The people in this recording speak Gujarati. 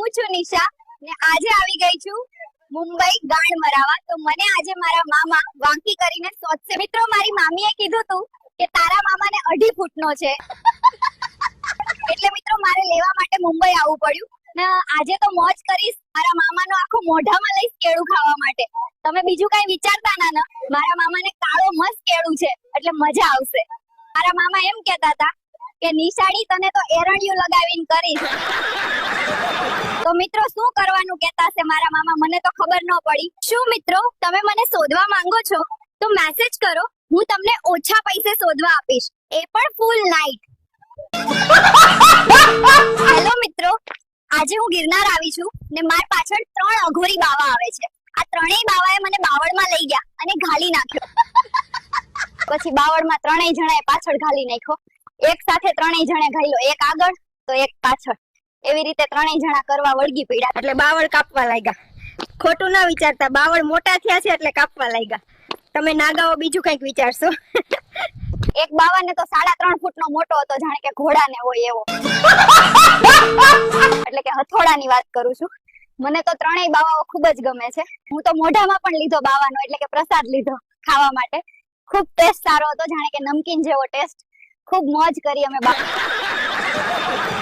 હું છું નિશા ને આજે આવી ગઈ છું મુંબઈ ગાણ મરાવા. તો મને આજે મારા મામા વાંકી કરીને સોચશે મિત્રો, મારી મામીએ કીધું તું કે તારા મામાને અઢી ફૂટનો છે. એટલે મિત્રો, મારે લેવા માટે મુંબઈ આવવું પડ્યું. ને આજે તો મોજ કરીશ. મારા મામાનો આખો મોઢામાં લઈશ કેળું ખાવા માટે. તમે બીજું કઈ વિચારતા ના, ને. મારા મામાને કાળો મસ્ત કેળું છે. એટલે મજા આવશે. મારા મામા એમ કહેતા હતા કે નિશાળી તને તો એરણિયું લગાવીને કરીશ. તો મિત્રો શું કરવાનું કહેતા હશે મારા મામા? મને તો ખબર ન પડી. શું મિત્રો? તમે મને શોધવા માંગો છો? તો મેસેજ કરો. હું તમને ઓછા પૈસે શોધવા આપીશ. એ પણ ફૂલ નાઈટ હેલો મિત્રો. આજે હું ગિરનાર આવી છું ને માર પાછળ ત્રણ અઘોરી બાવા આવે છે. આ ત્રણેય બાવાએ મને બાવળમાં લઈ ગયા અને ઘાલી નાખ્યો પછી બાવળમાં ત્રણેય જણાએ પાછળ ઘાલી નાખ્યો. એક સાથે ત્રણેય જણે ઘાલ્યો એક આગળ, તો એક પાછળ. એવી રીતે ત્રણેય જણા કરવા વળગી પડ્યા એટલે બાવળ કાપવા લાગ્યા. ખોટું ના વિચારતા, બાવળ મોટા થયા છે એટલે કાપવા લાગ્યા. તમે નાગાઓ બીજું કંઈક વિચારશો. એક બાવાને તો સાડા ત્રણ ફૂટનો મોટો હતો, જાણે કે ઘોડાને હોય એવો. એટલે કે હથોડાની વાત કરું છું. મને તો ત્રણેય બાવાઓ ખૂબ જ ગમે છે. હું તો મોઢામાં પણ લીધો બાવાનો, એટલે કે પ્રસાદ લીધો ખાવા માટે. ખૂબ ટેસ્ટ સારો હતો, જાણે કે નમકીન જેવો ટેસ્ટ ખૂબ મોજ કરી અમે બા